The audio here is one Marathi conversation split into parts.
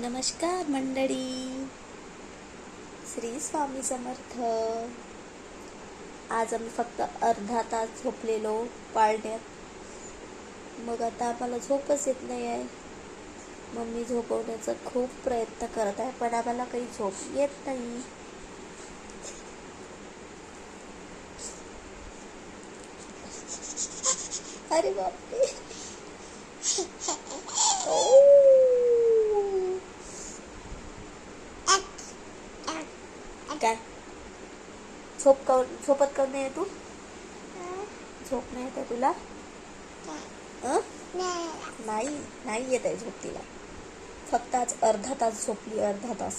नमस्कार मंडळी. श्री स्वामी समर्थ. आज आम्ही फक्त अर्धा तास झोपलेलो पाळण्यात. मग आता आम्हाला झोपच येत नाही आहे मम्मी झोपवण्याचा खूप प्रयत्न करत आहे पण आम्हाला काही झोप येत नाही. अरे बापरे ओ. काय झोप कर झोपत कर नाही आहे तू? झोप नाही येत आहे तुला? नाही नाही येत आहे झोप तिला. फक्त आज अर्धा तास झोपली अर्धा तास.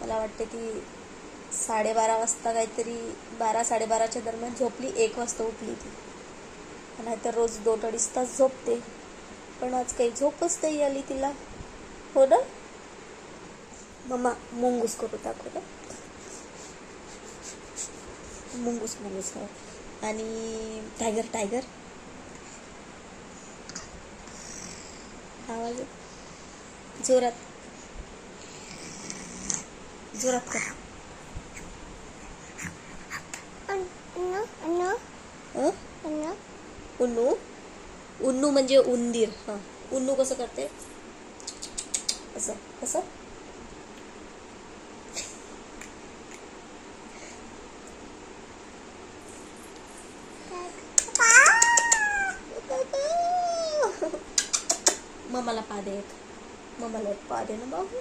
मला वाटते ती साडेबारा वाजता काहीतरी बारा साडेबाराच्या दरम्यान झोपली एक वाजता उठली ती. नाहीतर रोज दोन अडीच तास झोपते. पण आज काही झोपच नाही आली तिला. हो ना? मम्मा मुंगूस करू दाखव ना मुंगूस मुंगूस हो. आणि टायगर टायगर आवाज जोरात. जोरात कर. उन्नू? उन्नू म्हणजे उंदीर हां. उन्नू कसं करते? असं कसं दे ना बाबू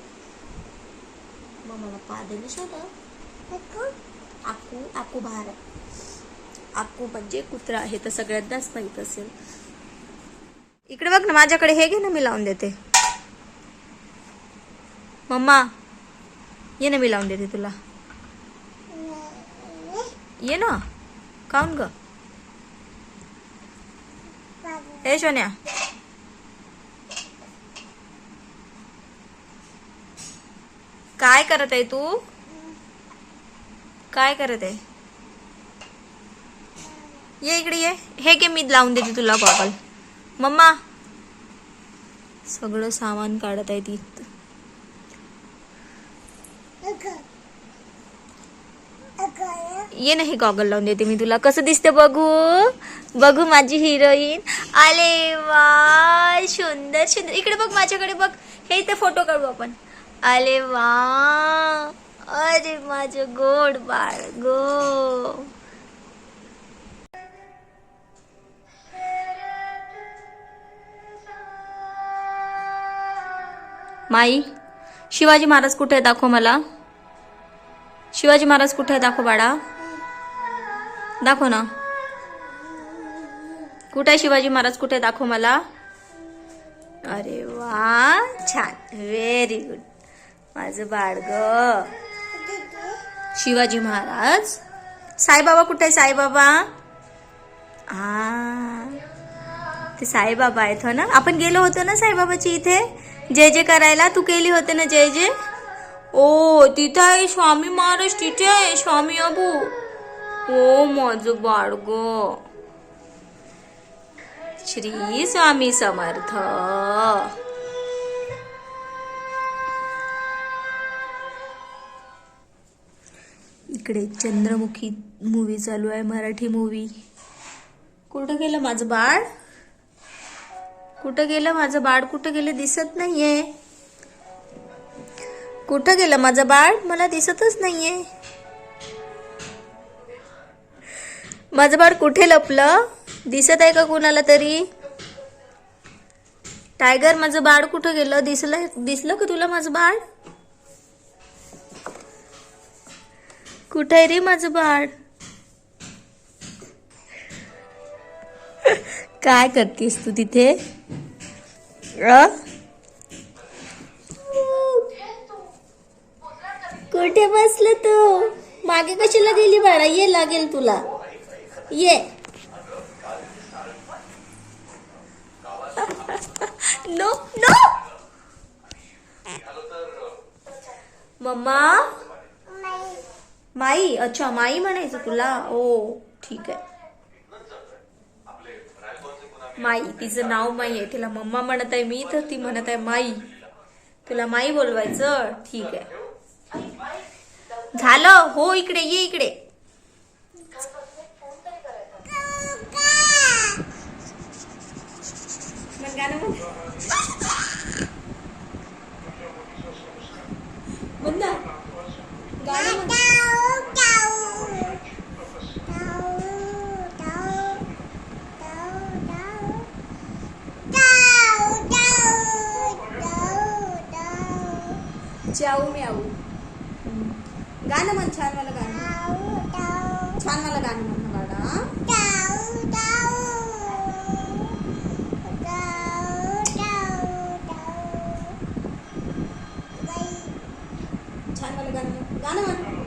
मम्माला पा दे ना शोधा आकू आकू बाहेर आहे आकू म्हणजे कुत्रा आहे तर सगळ्यांनाच माहीत असेल इकडे बघ ना माझ्याकडे हे घे ना मी लावून देते मम्मा ये ना मी लावून देते तुला ये ना काऊन ग ए सोन्या काय करत आहे तू? काय करत आहे? ये इकडे ये. हे घे मी लावून देते तुला गॉगल मम्मा. सगळं सामान काढत आहे ती. ये ना हे गॉगल लावून देते मी तुला. कसं दिसते बघू? बघू माझी हिरोईन आले वा सुंदर सुंदर. इकडे बघ माझ्याकडे बघ. हे इथे फोटो काढू आपण. अरे वा. अरे माझं गोड बाळ गो. माई शिवाजी महाराज कुठे आहे दाखव मला. शिवाजी महाराज कुठे आहे दाखव बाळा. दाखव ना. कुठे आहे शिवाजी महाराज? कुठे दाखव मला. अरे वा छान. व्हेरी गुड माझं बाळग. शिवाजी महाराज. साईबाबा कुठे आहे साईबाबा? हा ते साईबाबा आहेत हो ना? आपण गेलो होतो ना साईबाबाची इथे? जय जय करायला? तू केली होते ना जय जय? ओ तिथे आहे स्वामी महाराज तिथे आहे स्वामी अबू. ओ माझ बाळग. श्री स्वामी समर्थ. इकडे चंद्रमुखी मूवी चालू आहे मराठी मूवी कुठं गेलं माझं बाळ? कुठं गेलं माझं बाळ? कुठं गेलं दिसत नाहीये. कुठं गेलं माझं बाळ? मला दिसतच नाहीये. माझं बाळ कुठे लपलं? दिसत आहे का कुणाला तरी? टायगर माझं बाळ कुठं गेलं? दिसलं दिसलं का तुला माझं बाळ? कुठं आहे रे माझं बाळ? काय करतेस तू तिथे? अ? कुठे बसलं तू? मागे कशाला गेली बाळा? ये लागेल तुला. ये. No no. मम्मा? माई? अच्छा माई म्हणायचं तुला? ओ ठीक आहे. माई तिचं नाव माई आहे. तिला मम्मा म्हणत आहे मी तर ती म्हणत आहे माई. तुला माई बोलवायचं? ठीक आहे. झालं? हो इकडे ये इकडे. गाणं च्याऊ म्याऊ गाणं म्हण छान मला गाणं छान मला गाणं म्हण गाडा छान मला गाणं गाणं म्हण